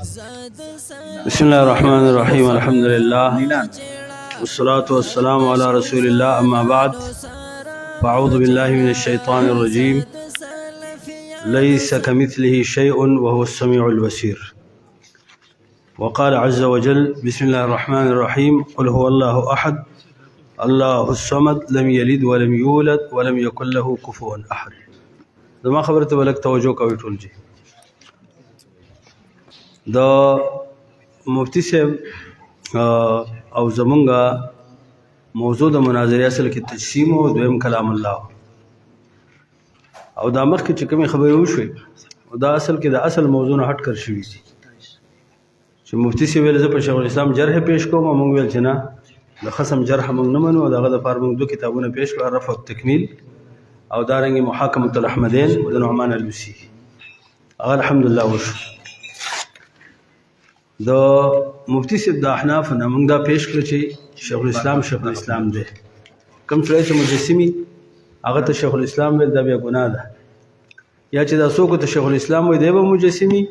بسم الله الرحمن الرحيم الحمد لله والصلاة والسلام على رسول الله أما بعد فأعوذ بالله من الشيطان الرجيم ليس كمثله شيء وهو السميع البصير وقال عز وجل بسم الله الرحمن الرحيم قل هو الله أحد الله الصمد لم يلد ولم يولد ولم يكن له كفوا أحد زما خبرته بلک توجه کوي د مفتی صاحب او زمونږه موضوع د مناظرې اصل کې تجسیم او دویم کلام الله او دا مخکې چې کومې خبرې وشوي دا اصل کې د اصل موضوع نه هټ کر شوي دي. چې مفتی صاحب ویل زه په شیخ الاسلام جرح پیش کوم موږ ویل چې نه د خصم جرح موږ نه منو دغه د پاره موږ دوه کتابونه پیش کړل رفع التکمیل او دارنګ محاکمه الاحمدین د نعمان الوسی. الحمدلله وشو د مفتی صاحب د احناف نه موږ دا پیش کړ چې شیخ الاسلام شیخ الاسلام دی. کوم سړی چې مجسمی هغه ته شیخ الاسلام ویل دا بیا ګناه ده. یا چې دا څوک ته شیخ الاسلام وي دی به مجسمی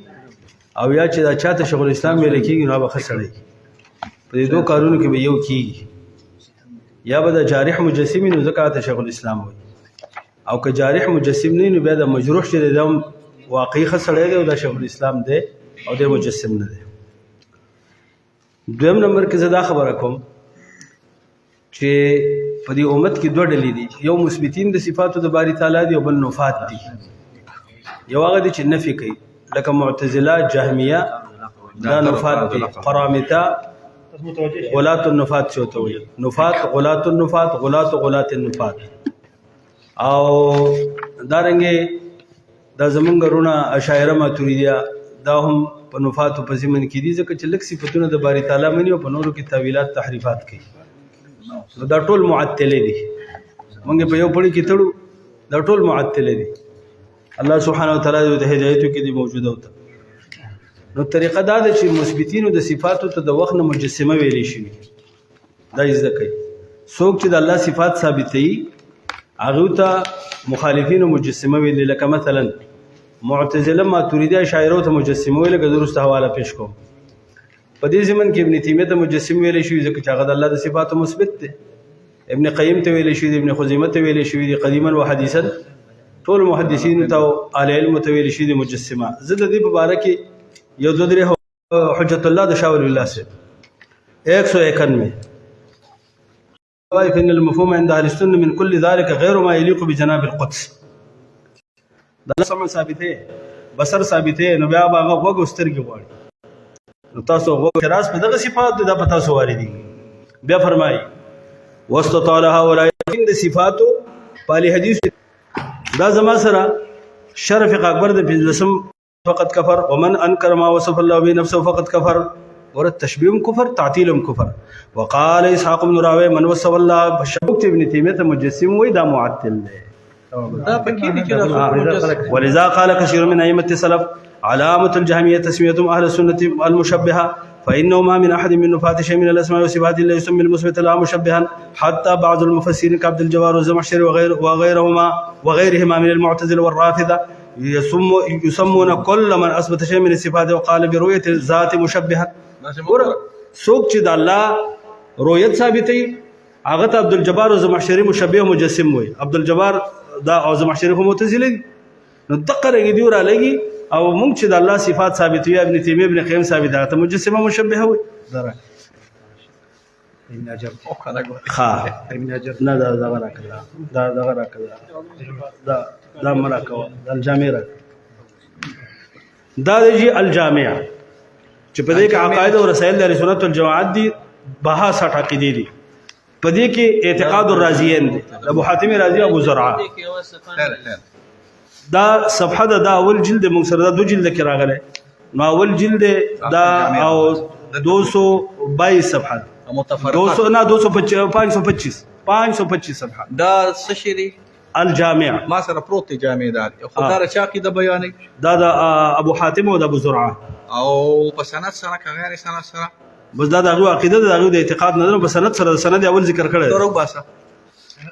او یا چې دا چاته شیخ الاسلام ویل کېږي نو به خسړی په دې دوه کارونو کې به یو کېږي یا به د جارح مجسمی نو ته شیخ الاسلام وي او که جارح مجسم نه نو بیا د مجروح چې د واقعي خسړی دی او د شیخ الاسلام دی او د مجسم نه دی دویم نمبر کې زه دا خبره کوم چې په دې امت کې دوه ډلې دي یو مثبتین د صفاتو د باری تعالی دی او بل نفات دي یو هغه دي چې نفي کوي لکه معتزله جهمیه دا نفات دي قرامطه غلات النفات څه ته وایي؟ نفات غلات النفات غلات غلات النفات او دارنګه دا زمونږ رونه اشاعره ماتوریدیا دا هم په نفاتو په ځمن کې دي ځکه چې لک صفاتونه د باری تعالی مني او په نورو کې تعویلات تحریفات کوي. نو دا ټول معطله دي. مونږ په یو پړي کې تړو دا ټول معطله دي. الله سبحانه وتعالى د هدایت کې دي موجوده وته. نو طریقه دا ده چې مثبتینو د صفاتو ته د وخت نه مجسمه ویلې شي. دا یې ځکه څوک چې د الله صفات ثابتې هغه ته مخالفین مجسمه ویل لکه مثلا معتزله ماتوریدی شاعرو ته مجسمه ویل که درسته حواله پیش کوم. په دې زمن کې ابن تیمیه ته مجسم ویل شي ځکه چې هغه د الله د صفاتو مثبت دي ابن قیم ته ویل شي ابن خزیمه ته ویل شي قدیما و حدیثا ټول محدثین ته اهل علم ته ویل شي مجسمه. زه د دې په اړه کې یو دوه درې حجت الله د شاول الله سے 191 فإن المفهوم عند أهل السنة من كل ذلك غير ما يليق بجناب القدس دا سم ثابته بصر ثابته نو بیا هغه وګ سترګې غواړي تاسو وګ راس په دغه صفات د پتا سو واردي بیا فرمایي واستطالها ولا يقين د صفاتو پالي حدیث دا زما سره شرف اکبر د فلسم فقط کفر ومن انکر ما وصف الله به نفسه فقط کفر اور تشبیه کفر تعطیل کفر وقال اسحاق بن راوی من وصف الله بشبك ابن تیمیه مجسم وای دا معطل دی دا پکې دي چې ولذا قال كثير من أئمة السلف علامة الجهمية تسميتهم أهل السنة المشبهة فإنه ما من أحد من نفات شيء من الأسماء والصفات إلا يسمي المثبت لا مشبها حتى بعض المفسرين كعبد الجوار والزمخشري وغير وغيرهما وغيرهما من المعتزلة والرافضة يسم يسمون كل من أثبت شيء من الصفات وقال برؤية الذات مشبها سوق چې د الله رؤیت ثابتې هغه ته عبد الجبار زمخشري مشبه مجسم وي عبد الجبار دا او زمخشري هم معتزله نو دقه رګي دی ورا لګي. او مونږ چې د الله صفات ثابت وي ابن تیمیه ابن قیم ثابت ده ته مجسمه مشبهه وي. دره. ها. نه دا دا راکړه. دا دا راکړه. دا دا مراکوا دا الجامع را دا دی الجامع چې په دې کې عقاید او رسائل د سنت والجماعت دي بها سټ عقیدې دي په دې کې اعتقاد الرازیین دي ابو حاتم رازی ابو زرعه. دا صفحه دا, دا اول جلد موږ سره دا دو جلد کې راغله نو اول جلد دا او 222 صفحه متفرقه 200 نه 225 525 525 صفحه دا سشری الجامع. ما سره پروت دی جامع دار خدای را چا کی د بیانې؟ دا د ابو حاتم او د ابو زرعه. او په سند سره که غیر سند سره بس دا دغه عقیده دغه د اعتقاد نه په سند سره سند اول ذکر کړی باسه.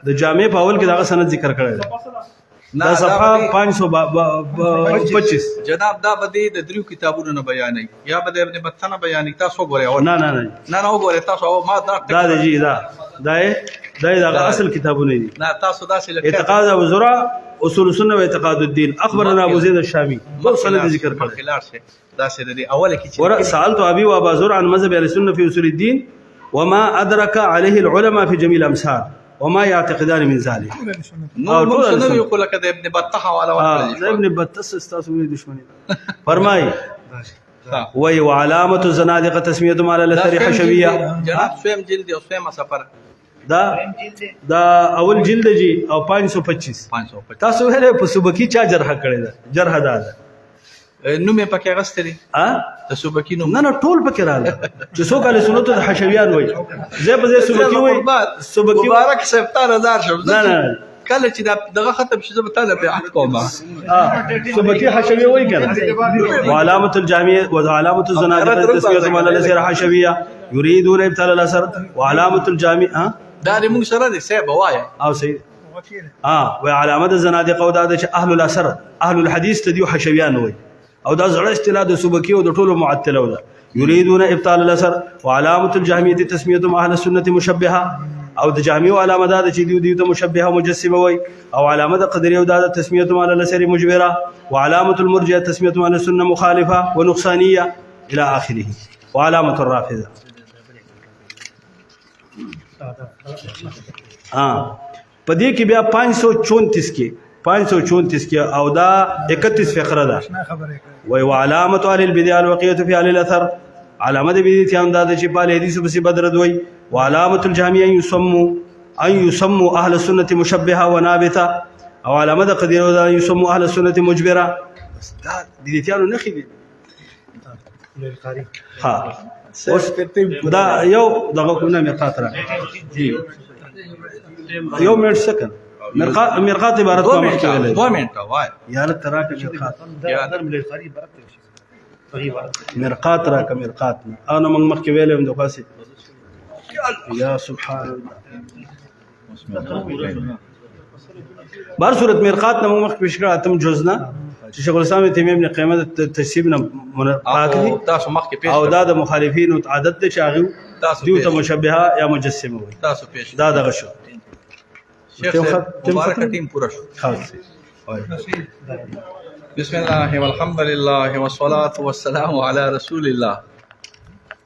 د جامع په اول کې دغه سند ذکر کړی دی دا دا صفحه به- 525 جناب دا به د دریو کتابونو نه بیانوي. یا د ابن نه بیانوي. تاسو ګورئ أو نه نه نه نه نه وګورئ. تاسو أو ما دا دا دی جی دا. دا دا دا اصل کتابونه دي. نه تاسو داسې لکه اعتقاد ابو زرع اصول السنة و اعتقاد الدين اخبرنا ابو زيد الشامي سند ذکر کړل. شه دا سه د اوله کې ور سألت ابي وابا زرع عن مذهب أهل السنة في اصول الدين وما أدرك عليه العلماء في جميع الأمثال. وما يعتقدان من ذلك. نو او ټول نه. یو کوله کده ابن بطه ورکړل دا ابن بطس استاسو وی دشمنی فرمای. وي وعلامه الزنادقه دا الاثر سویم حشويه جلد- جناب سویم جلد او سویم سفر. دا دا اول جلد جی او 525 550 تاسو هله په سبکی چا جرح کړی دا جرح دا ده نو مې پکې غستري ها؟ د صوبکی نو نه نه ټول پکې رااله چې څوک له سنتو د حشویان وای زه په دې سبکی وای وای. مبارک سپتان هزار شو نه نه کله چې دغه ختم شي زه به تعالی په عهد کوم. آه سبکی حشوی وای کنه وعلامه الجامعة وعلامه الزنادقه تسميتهم على الاثر حشويه يريدون ابطال الاثر وعلامه الجامعة ها؟ دا دې موږ سره دې سیب وایي أو سید. آه وعلامه الزنادقه أو دا أهل الاثر أهل الحديث تديو حشویان وای او دا زړه اصطلاح د سبکی او د ټولو معتله ده. يريدون ابطال الاثر وعلامه الجهميه تسميتهم اهل السنه مشبهه. او د جامع علامه دا چې دیو دیو ته مشبهه مجسمه وای. او علامه د قدريه او د تسميتهم على الاثر مجبره. وعلامه المرجئه تسميتهم على السنه مخالفه ونقصانيه الى اخره وعلامه الرافضه. ها پدې کې بیا 534 کې 534 کې أو دا 31 فقره ده. وي وعلامه أهل البدع الوقيه في أهل الاثر. علامه د بدعت هم دا چې په حدیث په بدر دوی وعلامه الجامعة يسموا ان يسموا أهل السنة مشبهه ونابته أو علامه د قدیر دا يسموا أهل السنة مجبره. دا بدعتانو نه خېدي ها. اوس دا یو دغه کومه میقات را. یو منټ سکند مرقات مرقات عبارت دو کوم منټه کې دو منټه وای یا تراک مرقات یا مرقات راک مرقات. انا من مخکې ویلم د خاصه یا سبحان الله بار صورت مرقات نه مخ پیش کړه اتم جزنا چې شیخ الاسلام ابن تیمیه ابن قیمه د تفسیر نه من- پاک دي او تاسو مخکې پیش او کړئ. دا د مخالفین عادت ته شاغو تاسو دیو ته پیش. مشبهه یا مجسمه وي تاسو پیش دا دغه شو خاص بسم الله والحمد لله والصلاة والسلام على رسول الله.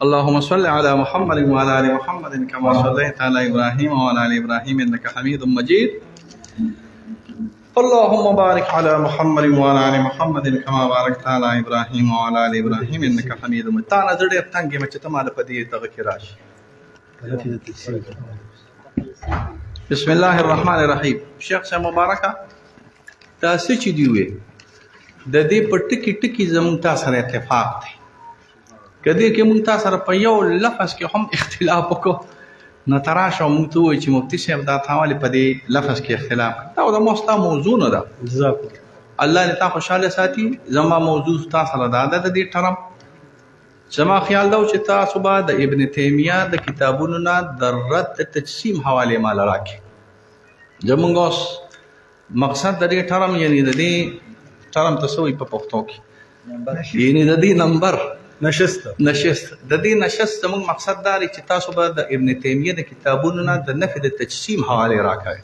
اللهم صل على محمد وعلى آل محمد كما صليت على إبراهيم وعلى آل إبراهيم إنك حميد مجيد. اللهم بارك على محمد وعلى آل محمد كما باركت على إبراهيم وعلى آل إبراهيم إنك حميد مجيد. تا نظر ډېر تنګ مې چې ته مال په دې دغه کې راشي بسم الله الرحمن الرحیم شیخ صاحب مبارکه تاسو چې دی وې د دې په ټکی ټکی زموږ تاسو سره اتفاق دی کدی کې موږ تاسو سره په یو لفظ کې هم اختلاف وکړو نو تراشه موږ ته وایي چې مفتی صاحب دا تاواله په دې لفظ کې اختلاف دا د موستا موضوع نه ده الله دې تا خوشاله ساتي زما موضوع تاسو سره دا د دې ټرم زما خیال دا چې تاسو به د ابن تیمیه د کتابونو نه د رد تجسیم حواله مال راکې زمونږ اوس مقصد د دې ټرم یعنی د دې ټرم تسوي په پښتو کې. یعنی د دې نمبر نشست. نشست. د دې نشست زموږ مقصد دا دی چې تاسو به د ابن تیمیه د کتابونو نه د نفي د تجسیم حواله راکړئ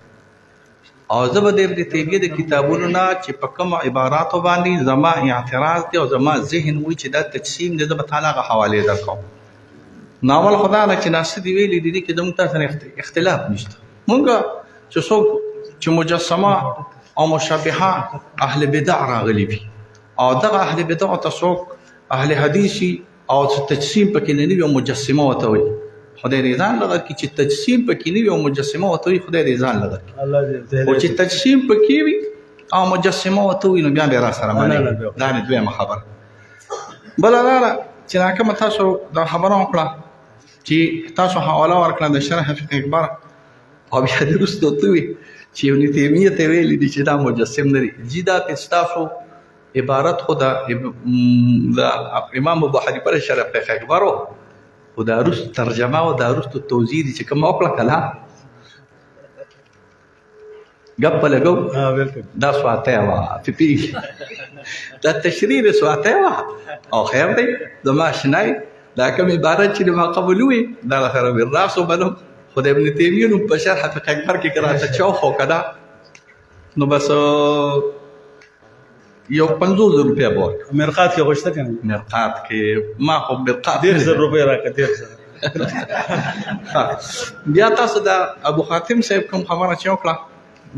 او زه به د ابن تیمیه د کتابونو نه چې په کوم عباراتو باندې زما اعتراض دی او زما ذهن وي چې دا تجسیم دی به تعالی غ حواله درکوم. ناول خدا نه چې ناس دی ویلي دي چې زموږ تاسو سره اختلاف نشته. مونږ چې څوک چې مجسمه او مشابهه اهل بدع راغلي وي. او دغه اهل بدع ته څوک اهل حدیثي او تجسیم پکې نه وي او مجسمه وته وي خدای دې ځان لږه کې چې تجسیم پکې نه وي او مجسمه وته وي خدای دې ځان لږه الله دې او چې تجسیم پکې وي او مجسمه وته وي نو بیا به را سره باندې. دا نه دویمه خبره. بل لاره چې راکمه تاسو دا خبره وکړه چې تاسو حواله ورکړه د شرح فقه اکبر. او بیا د رستو ته وي چې ابن تیمیه ته ویلي دي چې دا مجسم لري جی دا پستاسو عبارت خدا دا امام ابو حنیفه شرح فقه اکبر او دا رست ترجمه او دا رست توضیح چې کوم وکړه کله ګپ لګو. دا سواته وا پی پی دا تشریح سواته وا او خیر دی د ماشنای دا کوم عبارت چې ما قبولوي دا سره بالراس وبلم. خدای ابن تیمیه نو په شرح فقه اکبر کې کراته چوخ او کدا نو بس یو 500 روپیا ورک مرقات کې غوښته کنه؟ مرقات کې. ما خو مرقات ډیر زر روپۍ راکړه بیا تاسو دا ابو خاتم صاحب کوم خبره چې وکړه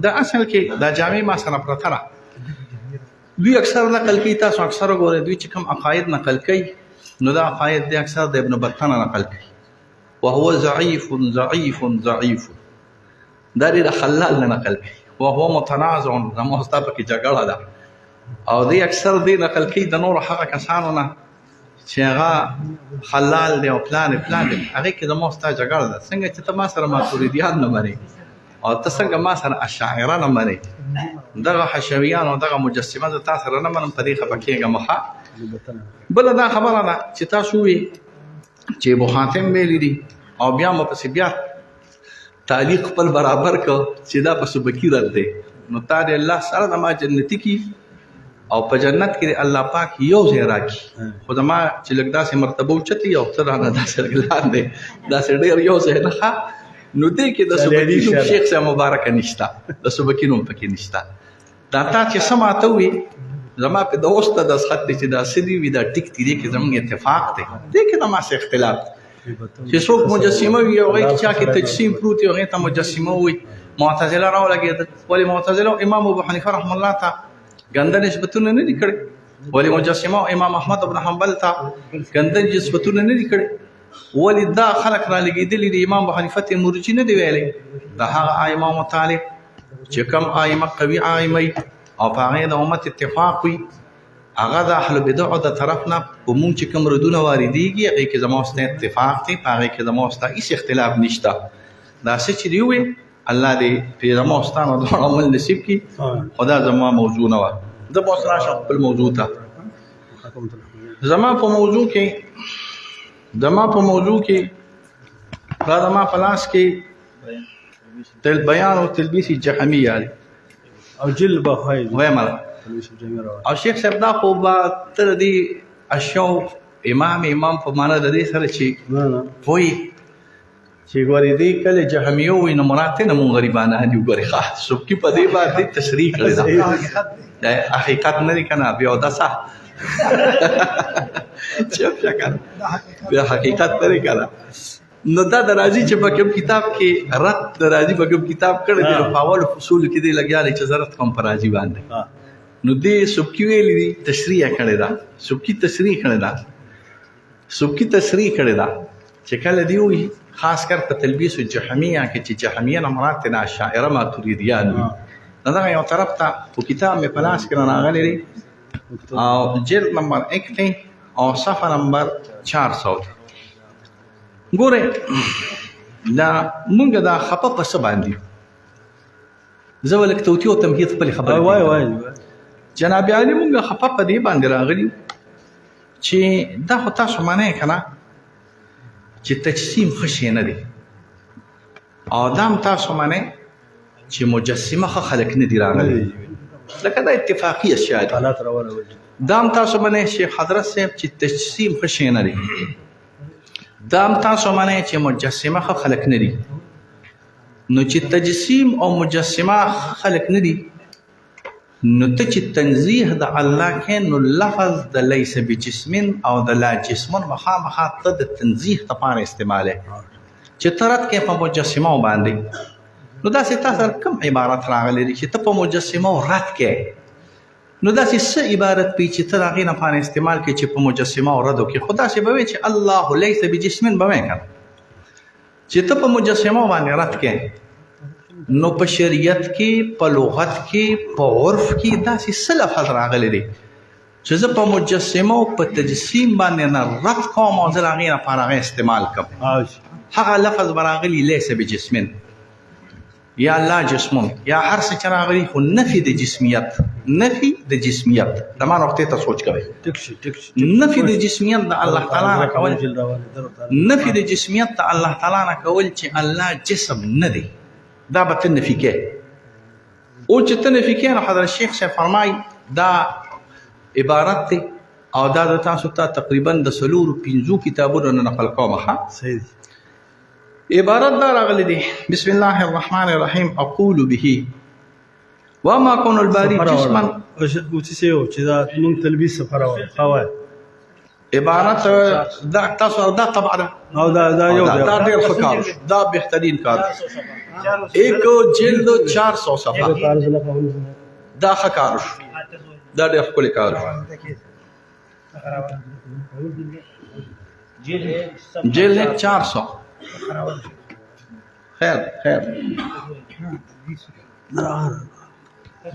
دا اصل کې دا جامع ما سره پرته را دوی اکثر نقل کوي تاسو اکثر وګورئ دوی چې کوم عقاید نقل کوي نو دا عقاید دی اکثر د ابن بطن نقل کوي. وهو ضعيف ضعيف ضعيف دا لري خلال نقل کوي. وهو متنازع زموږ استاد کې جګړه ده او دی اکثر دی نقل کوي د نور هغه کسانو نه چې هغه حلال دی او پلان پلان دی. هغه کې د مو ستا جګړه ده. څنګه چې ته ما سره ماتوریدیان نه مری او ته څنګه ما سره اشاعره نه مری دغه حشویان او دغه مجسمه زه تاسو سره نه منم په خبره کېږم. ښه بل دا خبره ده چې تاسو وی چې ابو حاتم ویلی دي او بیا مو پس بیا تعلیق خپل برابر کو چې دا پس بکی رد دی. نو دې الله سره د ما جنتی کی او په جنت کې الله پاک یو ځای راکړي. خو دا ما چې لږ داسې مرتبه اوچتي او تر نه داسې ګلان دی داسې ډېر یو ځای نه نو دې کې د سبکینو. شیخ صاحب مبارک نشتا د سبکینو پکې نشتا دا تا چې سماته وي زما په دوست د خط چې دا سدي وي دا ټیک تیری کې زموږ اتفاق دی. دې کې د ما سره اختلاف. چې څوک مجسمه وي او هغه چا کې تجسیم پروت وي هغه ته مجسمه وي. معتزله راو لګید ولی معتزله؟ امام ابو حنیفه رحم الله تا ګنده نسبتونه نه دي کړی ولی مجسمه او امام احمد ابن حنبل تا ګنده نسبتونه نه دي کړی ولی دا خلق را لګیدلی دي امام ابو حنیفه ته مرجی نه دی ویلي دا هغه ائمه مطالب چې کوم ائمه قوي ائمه او هغه د امت اتفاق وي هغه د اهل بدع د طرف نه مونږ چې کوم ردونه واردېږي هغه کې زموږ اتفاق دی هغه کې زموږ هیڅ اختلاف نشته دا څه چې دی وي الله دې په زموږ ستانه د عمل نصیب کړي. خدا زما موضوع نه و زه به اوس راشم خپل موضوع ته. زما په موضوع کې زما په موضوع کې دا زما په لاس کې تل بیان او تلبیس جهمي یالي او جل بخوای وایم او شیخ صاحب دا خو با تر دې اشو امام امام په معنا د دې سره نه وای چې ګورې دې کله جهمیو وي نو مراتب نه مونږ غریبانه دي ګورې ښه سب کی په دې باندې تشریح کړی دا حقیقت نه کنه بیا دا صح چپ شکر بیا حقیقت نه کنه نو دا د راځي چې په کوم کتاب کې رد د راځي په کوم کتاب کړی دی په اول فصول کې دی لګیاله چې ضرورت کوم پر راځي باندې نو دې سبکی ویلې دي تشریح کړي دا سبکی تشریح کړي دا سبکی تشریح کړي دا چې کله دی وي خاص کر په تلبیس الجهمیه کې چې جهمیه نه مراد نه شاعره ماتوریدیان وي دا یو طرف ته په کتاب مې پلاس کې راغلی دی او جلد نمبر 1 دی او صفحه نمبر 400 دی ګوره دا مونږ دا خپه په څه باندې زه ولک توتی او تمهید خپل خبره وای وای جناب علي مونږ خپه په دې باندې راغلي چې دا خو تاسو معنی کنه چې تجسیم خشي نه دي ادم تاسو معنی چې مجسمه خو خلق نه دي راغلي. لکه دا اتفاقی اشیاء دي. حالات روانه ول دام تاسو باندې شیخ حضرت صاحب چې تجسیم خشي نه دي دام تاسو باندې چې مجسمه خو خلق نه دي. نو چې تجسیم او مجسمه خلق نه دي نو ته چې تنزیه د الله کې نو لفظ د لیس بجسمن او د لا جسمن مخامخ ته د تنزیه لپاره استعماله. چې ترت کې په مجسمه باندې. نو دا څه تاسو کوم عبارت راغلی چې ته په مجسمه رد کې نو دا څه عبارت پی چې تر هغه نه باندې استعمال کې چې په مجسمه او ردو کې خدا څه به چې الله ليس بجسم به مې کړ چې ته په مجسمه باندې رد کې نو په شریعت کې په لغت کې په عرف کې دا څه لفظ راغلي دي. چې زه په مجسمه او په تجسیم باندې نه رد کوم او زه هغه نه پاره استعمال کوم هغه لفظ براغلی ليس بجسمن یا لا جسمون یا هر څه چې راغلی خو نفي د جسمیت. نفي د جسمیت. د ما نقطې ته سوچ کوئ. ټیک شي ټیک شي نفي د جسمیت د الله تعالی نه کول. نفي د جسمیت د الله تعالی نه کول چې الله جسم نه دی دا به ته نفي کې او چې ته نفي کین حضرت شیخ صاحب فرمای دا عبارت ته او دا د تاسو ته تقریبا د سلور پنځو کتابونو نه نقل کوم ها صحیح. عبارت دا راغلی دی بسم الله الرحمن الرحیم اقول به وما كون الباري جسما. او چې- او چې دا مونږ تلبیس سفر اوله. ها وایه. عبارت دا تاسو دا طبعا. او دا دا یو دا, ډیر ښه کار. دا بهترین کار ایک جلد 400 صفحه دا ښه کار دا ډیر ښکلی کار جلد 400 خیر خیر.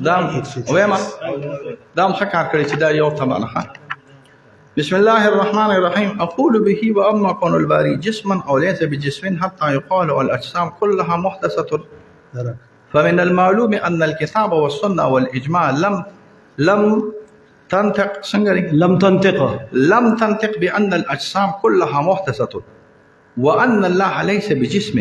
دا وېما دا ښه کار کړی چې دا یو طبعا ښه بسم الله الرحمن الرحيم أقول به وأما كون الباري جسما أو ليس بجسم حتى يقال الأجسام كلها محدثة. فمن المعلوم أن الكتاب والسنة والإجماع لم لم تنطق سنجري. لم تنطق. لم تنطق بأن الأجسام كلها محدثة وأن الله ليس بجسم.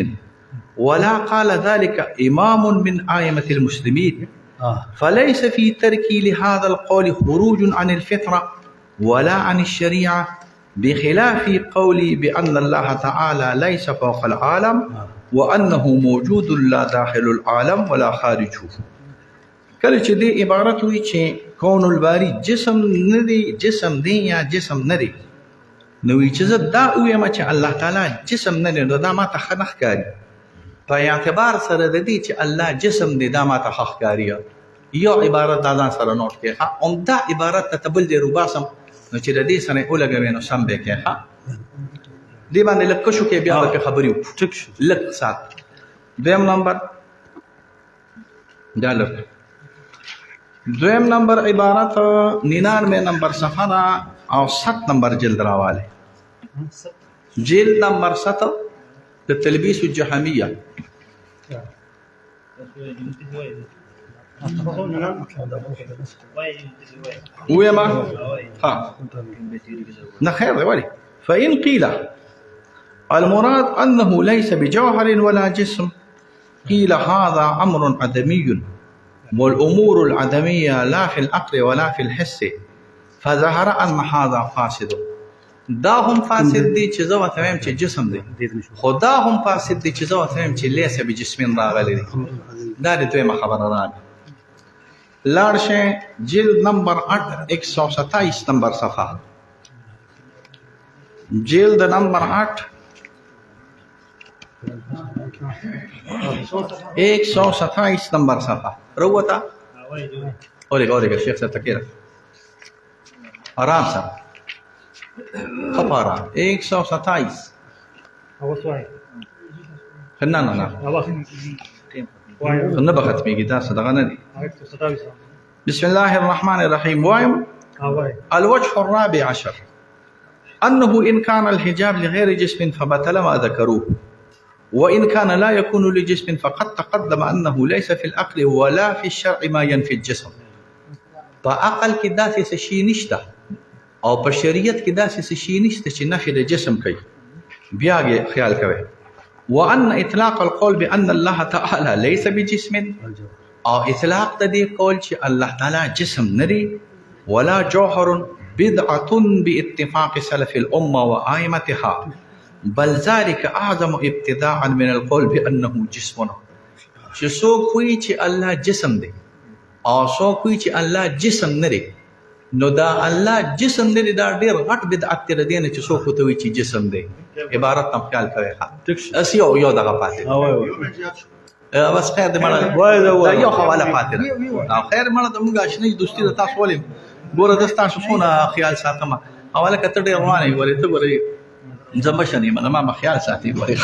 ولا قال ذلك إمام من أئمة المسلمين. آه. فليس في تركي لهذا القول خروج عن الفطرة. ولا عن الشريعة بخلاف قولي بأن الله تعالى ليس فوق العالم وأنه موجود لا داخل العالم ولا خارجه. کله چې دې عبارت وي چې کون الباری جسم نه دی جسم دی یا جسم نه دی نو وی چې زه دا وایم چې الله تعالی جسم نه دا ما ته نه ښکاري په اعتبار سره د دې چې الله جسم دی دا ما ته ښه ښکاري یو عبارت دا ځان سره نوٹ هم دا عبارت ته تبل دی روباسم نو چې د دې سره اولګوي نو سم به کې ها دې باندې لکه شو کې بیا به خبرې وکړو ټیک شو لک سات دویم نمبر دا لک دویم نمبر عبارت ننانوے نمبر صفحه دا او ست نمبر جلد راواله جلد نمبر ست د تلبیس الجهمیه ويما ها نخير ولي. فإن قيل المراد أنه ليس بجوهر ولا جسم قيل هذا أمر عدمي. والأمور العدمية لا في العقل ولا في الحس. فظهر أن هذا فاسد. دا هم فاسد دي چې چې جسم دی خو هم فاسد دي چې زه ورته وایم چې لیس بجسم راغلی دی دا د دویمه خبره لاړ شئ جلد نمبر 8 127 نمبر صفحه جلد نمبر 8 127 نمبر صفحه روتا اوريگا اوريگا شیخ صاحب تکیرا آرام سره خپارا 127 نه نه نه نه دا صدقة نه دي بسم الله. الرحمن الرحيم. وايم. الوجه الرابع عشر. أنه إن كان الحجاب لغير جسم فبطل ما ذكروه. وإن كان لا يكون لجسم فقد تقدم أنه ليس في العقل ولا في الشرع ما ينفي الجسم. فعقل کې داسې شي نشته أو په شریعت کې داسې شي نشته چې نفي د جسم کوي بیا یې خیال کوي وأن إطلاق القول بأن الله تعالى ليس بجسم. أو إطلاق د دې قول چې الله تعالی جسم نری ولا جوهر بدعة باتفاق سلف الأمة وآئمتها. بل ذلك أعظم ابتداعا من القول بأنه جسم. چې څوک وایي الله جسم دی أو څوک وایي چې الله جسم دی نو دا الله جسم نه دی دا ډیر غټ بدعت دی دینه چې څوک وته وایي چې جسم دی. عبارت تم خیال کوي ښه. اس یو یو دغه پاتې بس خیر دې مړه. وای دا. دا یو حواله پاتې ده او خیر مړه د موږ آشنای دوستي د تاسو ولې؟ ګوره د تاسو څونه خیال ساتم حواله کته ډیر روانه ولې ته ګوره زما شنه منه ما خیال ساتي ګوره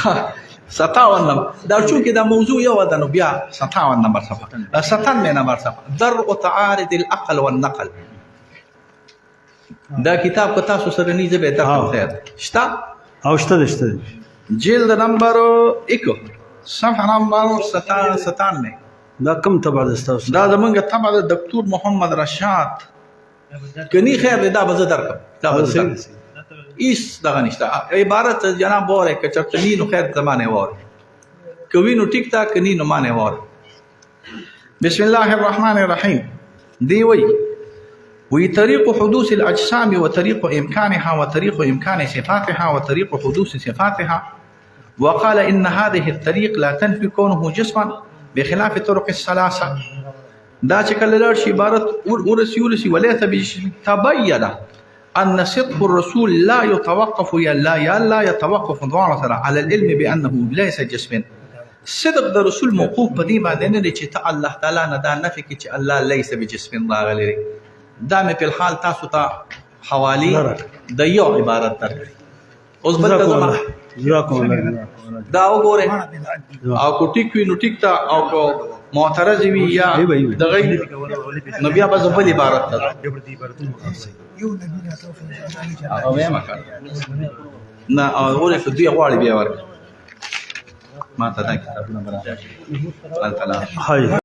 57 نمبر. دا چونکې دا موضوع یو ده نو بیا 57 نمبر صفحه 97 نمبر صفحه درء تعارض العقل والنقل دا کتاب کو تاسو سره نه زبې درته ها. خیر شتا او شته ده، شته ده. جلد نمبر 1 صفحه نمبر 97 دا کم تبع د ستاسو؟ دا زمونږ تبع د دکتور محمد رشاد. کني خیر دی دا به زه درکړم دا به زه درکړم ایس دغه نشته. عبارت جناب وره که چرته نی نو خیر زمانه وره کوي نو ټیک تا کني نو مانه وره بسم الله الرحمن الرحيم دی وی وي طريق حدوث الأجسام وطريق إمكانها وطريق إمكان صفاتها وطريق حدوث صفاتها. وقال إن هذه الطريق لا تنفي كونه جسما بخلاف الطرق الثلاثة دا چې کله لړ شي عبارت ور- ورسي ورسي وليس بجسم تبين أن صدق الرسول لا يتوقف يا لا يا لا يتوقف ظاهرة على العلم بأنه ليس جسم. صدق د رسول موقوف په دې باندې نه چې الله تعالی نه دا نفي الله ليس بجسم راغلی. دا مې په الحال تاسو ته حوالی د یو عبارت درکړي اوس بل ته زما دا وګوره. او کو ټیک وي نو ټیک تا او کو معترض وي یا ای وای وای. د غي نو بیا به زبل عبارت ده هغه وایم نه او ولې په دوی غواړي بیا ورک ما ته دا کتابونه برابر الله تعالی